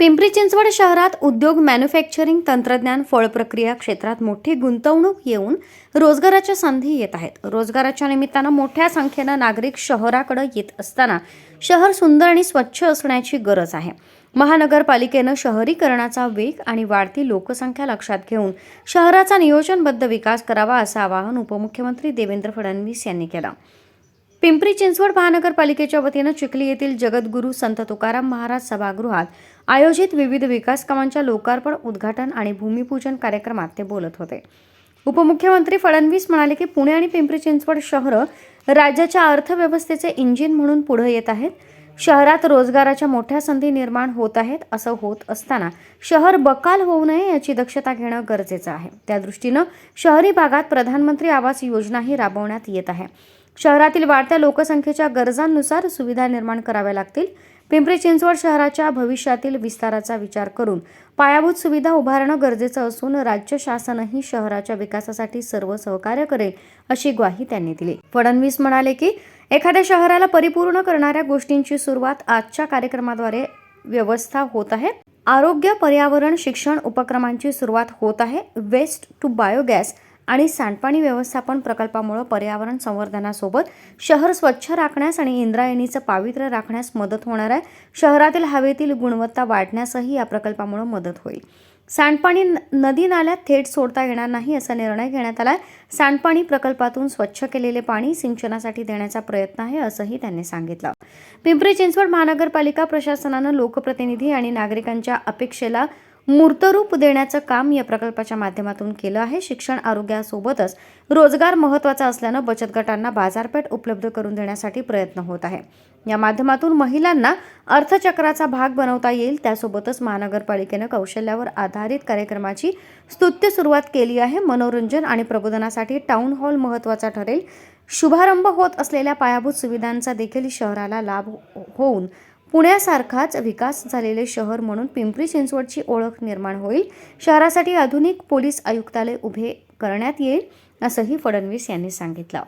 पिंपरी चिंचवड शहरात उद्योग मॅन्युफॅक्चरिंग तंत्रज्ञान फळ प्रक्रिया क्षेत्रात मोठी गुंतवणूक येऊन रोजगाराच्या संधी येत आहेत. रोजगाराच्या निमित्तानं मोठ्या संख्येनं नागरिक शहराकडे येत असताना शहर सुंदर आणि स्वच्छ असण्याची गरज आहे. महानगरपालिकेनं शहरीकरणाचा वेग आणि वाढती लोकसंख्या लक्षात घेऊन शहराचा नियोजनबद्ध विकास करावा असं आवाहन उपमुख्यमंत्री देवेंद्र फडणवीस यांनी केलं. पिंपरी चिंचवड महानगरपालिकेच्या वतीनं चिखली येथील जगद्गुरू संत तुकाराम महाराज सभागृहात आयोजित विविध विकास कामांच्या लोकार्पण उद्घाटन आणि भूमिपूजन कार्यक्रमात ते बोलत होते. उपमुख्यमंत्री फडणवीस म्हणाले की पुणे आणि पिंपरी चिंचवड शहरं राज्याच्या अर्थव्यवस्थेचे इंजिन म्हणून पुढे येत आहेत. शहरात रोजगाराच्या मोठ्या संधी निर्माण होत आहेत असं होत असताना शहर बकाल होऊ नये याची दक्षता घेणं गरजेचं आहे. त्या दृष्टीनं शहरी भागात प्रधानमंत्री आवास योजनाही राबवण्यात येत आहे. शहरातील वाढत्या लोकसंख्येच्या गरजांनुसार सुविधा निर्माण कराव्या लागतील. पिंपरी चिंचवड शहराच्या भविष्यातील विस्ताराचा विचार करून पायाभूत सुविधा उभारणं गरजेचं असून राज्य शासनही शहराच्या विकासासाठी सर्व सहकार्य करेल अशी ग्वाही त्यांनी दिली. फडणवीस म्हणाले की एखाद्या शहराला परिपूर्ण करणाऱ्या गोष्टींची सुरुवात आजच्या कार्यक्रमाद्वारे व्यवस्था होत आहे. आरोग्य पर्यावरण शिक्षण उपक्रमांची सुरुवात होत आहे. वेस्ट टू बायोगॅस आणि सांडपाणी व्यवस्थापन प्रकल्पामुळे पर्यावरण संवर्धनासोबत शहर स्वच्छ राखण्यास आणि इंद्रायणीचं पावित्र्य राखण्यास मदत होणार आहे. शहरातील हवेतील गुणवत्ता वाढण्यासही या प्रकल्पामुळे मदत होईल. सांडपाणी न- नदी नाल्यात थेट सोडता येणार नाही असा निर्णय घेण्यात आला आहे सांडपाणी प्रकल्पातून स्वच्छ केलेले पाणी सिंचनासाठी देण्याचा प्रयत्न आहे असंही त्यांनी सांगितलं. पिंपरी चिंचवड महानगरपालिका प्रशासनानं लोकप्रतिनिधी आणि नागरिकांच्या अपेक्षेला मूर्तरूप देण्याचं काम या प्रकल्पाच्या माध्यमातून केलं आहे. शिक्षण आरोग्यासोबतच रोजगार महत्त्वाचा असल्यानं बचत गटांना बाजारपेठ उपलब्ध करून देण्यासाठी प्रयत्न होत आहे. या माध्यमातून महिलांना अर्थचक्राचा भाग बनवता येईल. त्यासोबतच महानगरपालिकेनं कौशल्यावर आधारित कार्यक्रमाची स्तुत्य सुरुवात केली आहे. मनोरंजन आणि प्रबोधनासाठी टाउन हॉल महत्त्वाचा ठरेल. शुभारंभ होत असलेल्या पायाभूत सुविधांचा देखील शहराला लाभ हो-, होऊन पुण्यासारखाच विकास झालेले शहर म्हणून पिंपरी चिंचवडची ओळख निर्माण होईल. शहरासाठी आधुनिक पोलीस आयुक्तालय उभे करण्यात येईल असंही फडणवीस यांनी सांगितलं.